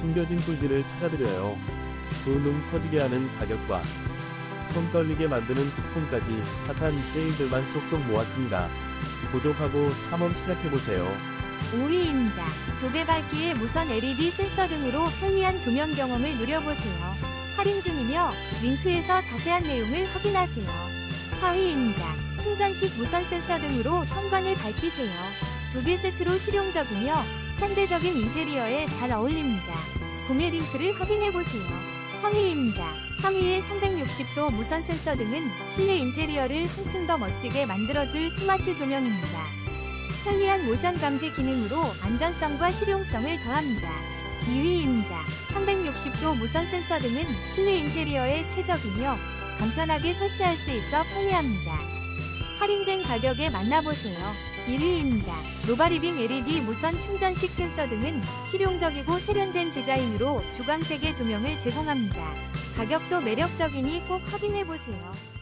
숨겨진 꿀들을 찾아드려요. 두눈 터지게 하는 가격과 손 떨리게 만드는 쿠폰까지 핫한 세일들만 쏙쏙 모았습니다. 구독하고 탐험 시작해보세요. 5위입니다. 도배 밝기의 무선 LED 센서 등으로 편리한 조명 경험을 누려보세요. 할인 중이며 링크에서 자세한 내용을 확인하세요. 4위입니다. 충전식 무선 센서 등으로 현관을 밝히세요. 두 개 세트로 실용적이며 현대적인 인테리어에 잘 어울립니다. 구매 링크를 확인해보세요. 3위입니다. 3위의 360도 무선 센서 등은 실내 인테리어를 한층 더 멋지게 만들어줄 스마트 조명입니다. 편리한 모션 감지 기능으로 안전성과 실용성을 더합니다. 2위입니다. 360도 무선 센서 등은 실내 인테리어에 최적이며 간편하게 설치할 수 있어 편리합니다. 할인된 가격에 만나보세요. 1위입니다. 노바리빙 LED 무선 충전식 센서 등은 실용적이고 세련된 디자인으로 주광색의 조명을 제공합니다. 가격도 매력적이니 꼭 확인해보세요.